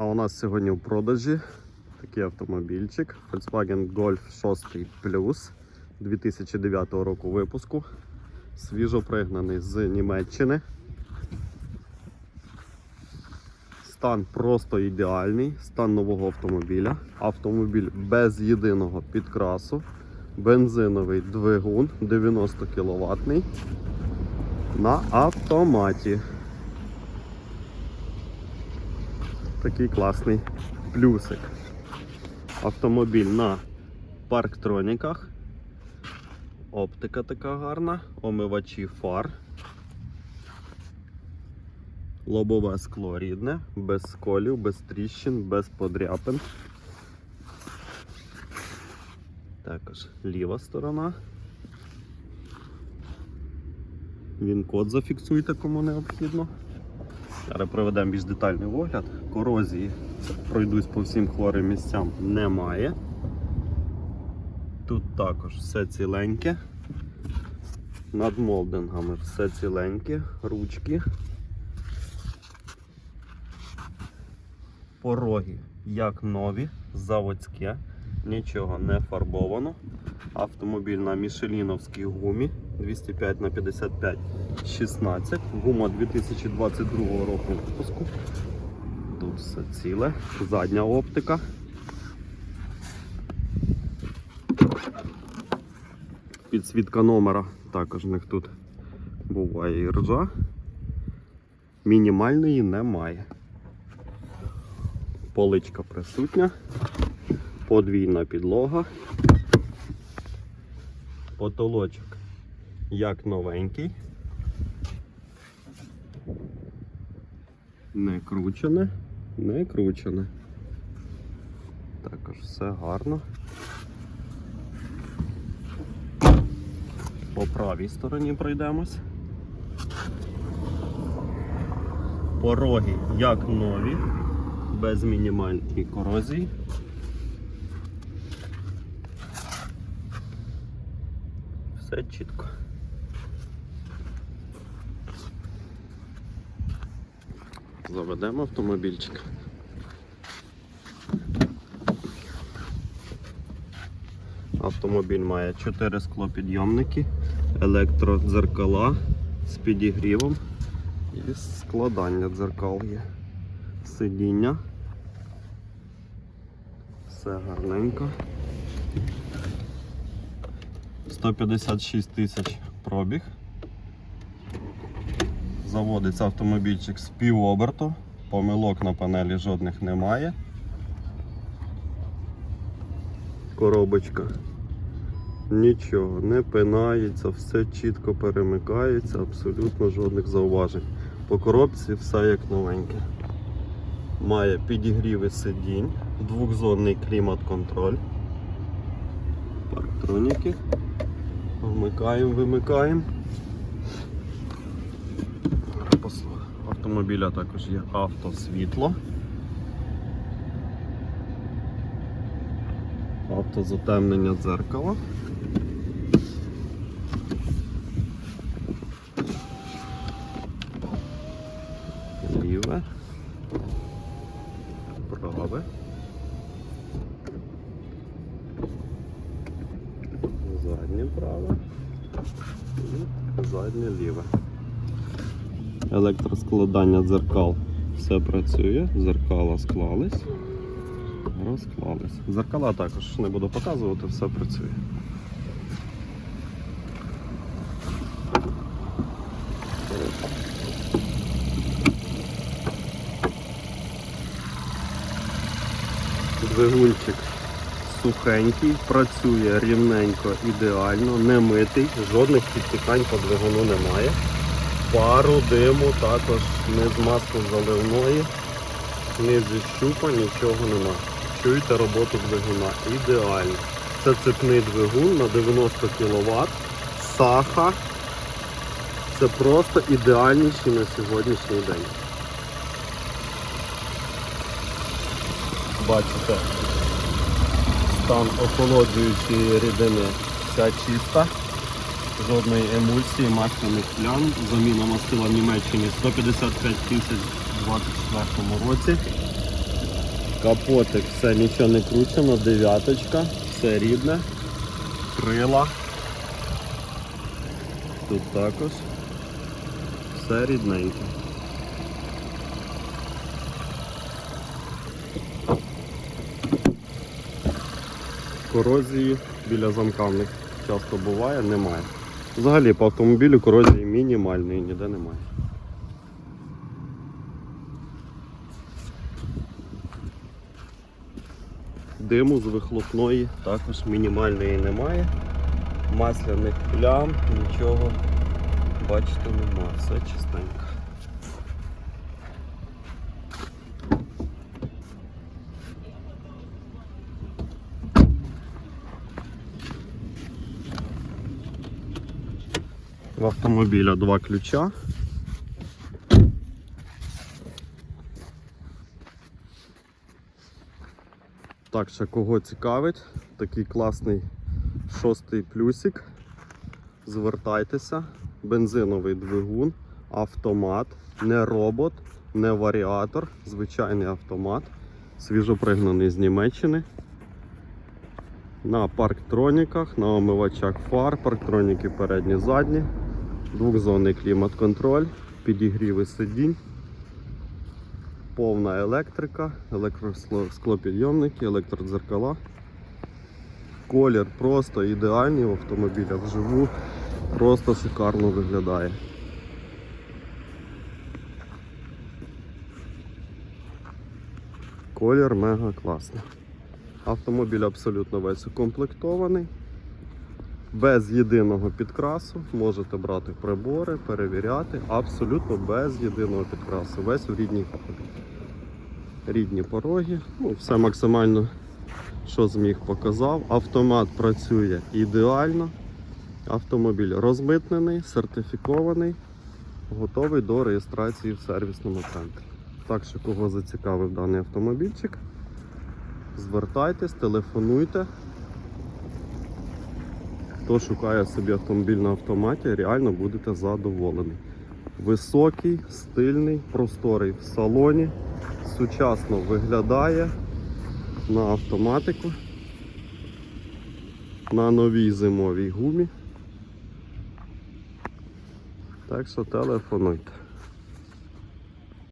А у нас сьогодні в продажі такий автомобільчик Volkswagen Golf 6 Plus 2009 року випуску. Свіжо пригнаний з Німеччини. Стан просто ідеальний, стан нового автомобіля. Автомобіль без єдиного підкрасу, бензиновий двигун 90 кВт на автоматі. Такий класний плюсик. Автомобіль на парктроніках. Оптика така гарна, омивачі фар. Лобове скло рідне, без сколів, без тріщин, без подряпин. Також ліва сторона. Він код зафіксуйте, кому необхідно. Зараз проведемо більш детальний огляд. Корозії пройдусь по всім хворим місцям немає. Тут також все ціленьке. Над молдингами все ціленьке, ручки. Пороги як нові, заводське, нічого не фарбовано. Автомобіль на мішеліновській гумі 205 на 55 16. Гума 2022 року випуску. Тут все ціле, задня оптика. Підсвітка номера також в них тут буває і ржа. Мінімальної немає. Поличка присутня, подвійна підлога, потолочок як новенький, не кручене, не кручене. Також все гарно. По правій стороні пройдемось. Пороги як нові, без мінімальної корозії. Все чітко. Заведемо автомобільчик. Автомобіль має 4 склопідйомники, електродзеркала з підігрівом і складання дзеркал є. Сидіння. Все гарненько. 156 тисяч пробіг. Заводиться автомобільчик з півоберту, помилок на панелі жодних немає. Коробочка. Нічого, не пинається, все чітко перемикається, абсолютно жодних зауважень. По коробці все як новеньке. Має підігріви сидінь, двохзонний клімат-контроль. Парктроніки. Вмикаємо, вимикаємо. Автомобіля також є автосвітло. Автозатемнення дзеркала. Ліве. Праве. Заднє праве. І заднє ліве. Електроскладання дзеркал. Все працює, дзеркала склались. Розклались. Зеркала також не буду показувати, все працює. Двигунчик сухенький, працює рівненько, ідеально, не митий, жодних підтікань по двигуну немає. Пару, диму також не з маски заливної, ні зі щупа, нічого нема. Чуєте роботу двигуна? Ідеально. Це цепний двигун на 90 кВт. Саха. Це просто ідеальніший на сьогоднішній день. Бачите, стан охолоджуючої рідини вся чиста. Жодної емульсії, масляних плям. Заміна мастила в Німеччині 155 тисяч у 2024 році. Капотик, все нічого не кручено, дев'яточка, все рідне, крила. Тут також все рідненьке. Корозії біля замка в них часто буває, немає. Взагалі по автомобілю корозії мінімальної ніде немає. Диму з вихлопної також мінімальної немає. Масляних плям, нічого бачите нема, все чистенько. В автомобіля два ключа. Так, ще кого цікавить, такий класний шостий плюсик. Звертайтеся, бензиновий двигун, автомат, не робот, не варіатор, звичайний автомат, свіжопригнаний з Німеччини. На парктроніках, на омивачах фар, парктроніки передні задні, двохзонний клімат-контроль, підігріви сидінь, повна електрика, електросклопідйомники, електродзеркала. Колір просто ідеальний в автомобіля вживу, просто шикарно виглядає. Колір мега класний. Автомобіль абсолютно весь укомплектований. Без єдиного підкрасу можете брати прибори, перевіряти. Абсолютно без єдиного підкрасу. Весь в рідній фарбі. Рідні пороги. Ну, все максимально, що зміг, показав. Автомат працює ідеально. Автомобіль розмитнений, сертифікований, готовий до реєстрації в сервісному центрі. Так що, кого зацікавив даний автомобільчик, звертайтесь, телефонуйте. Хто шукає собі автомобіль на автоматі, реально будете задоволені. Високий, стильний, просторий в салоні, сучасно виглядає на автоматику, на новій зимовій гумі. Так що телефонуйте.